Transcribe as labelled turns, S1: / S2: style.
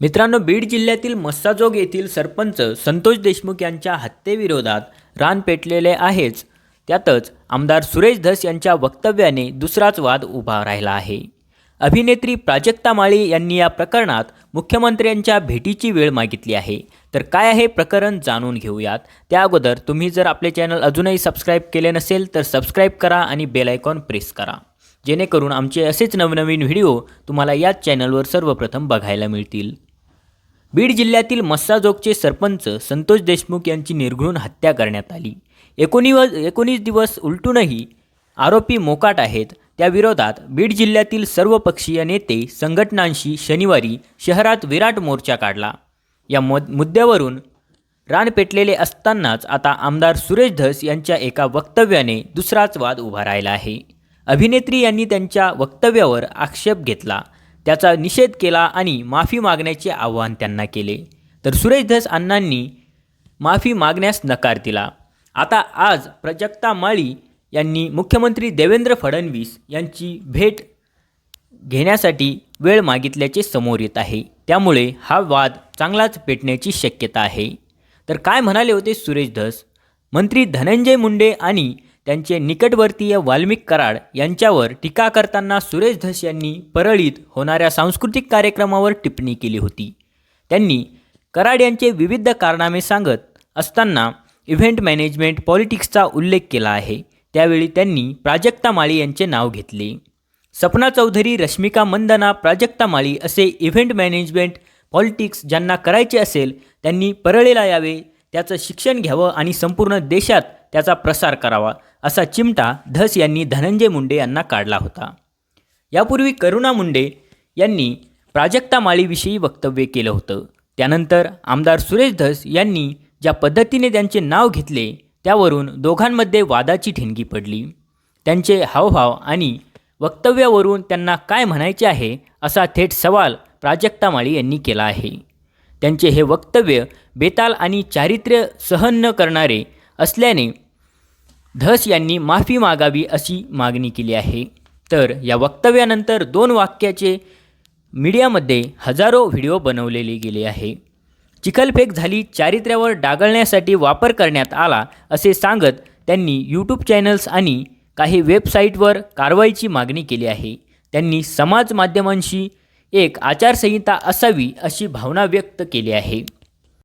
S1: मित्रांनो बीड जिल्ह्यातील मस्साजोग येथील सरपंच संतोष देशमुख यांच्या हत्येविरोधात रान पेटलेले आहेच. त्यातच आमदार सुरेश धस यांच्या वक्तव्याने दुसराच वाद उभा राहिला आहे. अभिनेत्री प्राजक्ता माळी यांनी या प्रकरणात मुख्यमंत्र्यांच्या भेटीची वेळ मागितली आहे. तर काय आहे प्रकरण जाणून घेऊयात. त्या अगोदर तुम्ही जर आपले चॅनल अजूनही सबस्क्राईब केले नसेल तर सबस्क्राईब करा आणि बेल आयकॉन प्रेस करा. जेणेकरून आमचे असेच नवनवीन व्हिडिओ तुम्हाला याच चॅनलवर सर्वप्रथम बघायला मिळतील. बीड जिल्ह्यातील मस्साजोगचे सरपंच संतोष देशमुख यांची निर्घृण हत्या करण्यात आली. एकोणीवस एकोणीस दिवस उलटूनही आरोपी मोकाट आहेत. त्याविरोधात बीड जिल्ह्यातील सर्व पक्षीय नेते संघटनांशी शनिवारी शहरात विराट मोर्चा काढला. या मद मुद्द्यावरून रान पेटलेले असतानाच आता आमदार सुरेश धस यांच्या एका वक्तव्याने दुसराच वाद उभा राहिला आहे. अभिनेत्री यांनी त्यांच्या वक्तव्यावर आक्षेप घेतला. त्याचा निषेध केला आणि माफी मागण्याचे आवाहन त्यांना केले. तर सुरेश धस अण्णांनी माफी मागण्यास नकार दिला. आता आज प्रजक्ता माळी यांनी मुख्यमंत्री देवेंद्र फडणवीस यांची भेट घेण्यासाठी वेळ मागितल्याचे समोर येत आहे. त्यामुळे हा वाद चांगलाच पेटण्याची शक्यता आहे. तर काय म्हणाले होते सुरेश धस? मंत्री धनंजय मुंडे आणि त्यांचे निकटवर्तीय वाल्मिक कराड यांच्यावर टीका करताना सुरेश धस यांनी परळीत होणाऱ्या सांस्कृतिक कार्यक्रमावर टिप्पणी केली होती. त्यांनी कराड यांचे विविध कारनामे सांगत असताना इव्हेंट मॅनेजमेंट पॉलिटिक्सचा उल्लेख केला आहे. त्यावेळी त्यांनी प्राजक्ता माळी यांचे नाव घेतले. सपना चौधरी रश्मिका मंदना प्राजक्ता माळी असे इव्हेंट मॅनेजमेंट पॉलिटिक्स ज्यांना करायचे असेल त्यांनी परळीला यावे त्याचं शिक्षण घ्यावं आणि संपूर्ण देशात त्याचा प्रसार करावा असा चिमटा धस यांनी धनंजय मुंडे यांना काढला होता. यापूर्वी करुणा मुंडे यांनी प्राजक्ता माळीविषयी वक्तव्य केलं होतं. त्यानंतर आमदार सुरेश धस यांनी ज्या पद्धतीने त्यांचे नाव घेतले त्यावरून दोघांमध्ये वादाची ठिणगी पडली. त्यांचे हावभाव आणि वक्तव्यावरून त्यांना काय म्हणायचे आहे असा थेट सवाल प्राजक्ता माळी यांनी केला आहे. त्यांचे हे वक्तव्य बेताल आणि चारित्र्य सहन न करणारे असल्याने धस यांनी माफी मागावी अशी मागणी केली आहे. तर या वक्तव्यानंतर दोन वाक्याचे मीडियामध्ये हजारो व्हिडिओ बनवलेले गेले आहे. चिखलफेक झाली चारित्र्यावर डागळण्यासाठी वापर करण्यात आला असे सांगत त्यांनी यूट्यूब चॅनल्स आणि काही वेबसाईटवर कारवाईची मागणी केली आहे. त्यांनी समाज माध्यमांशी एक आचारसंहिता असावी अशी भावना व्यक्त केली आहे.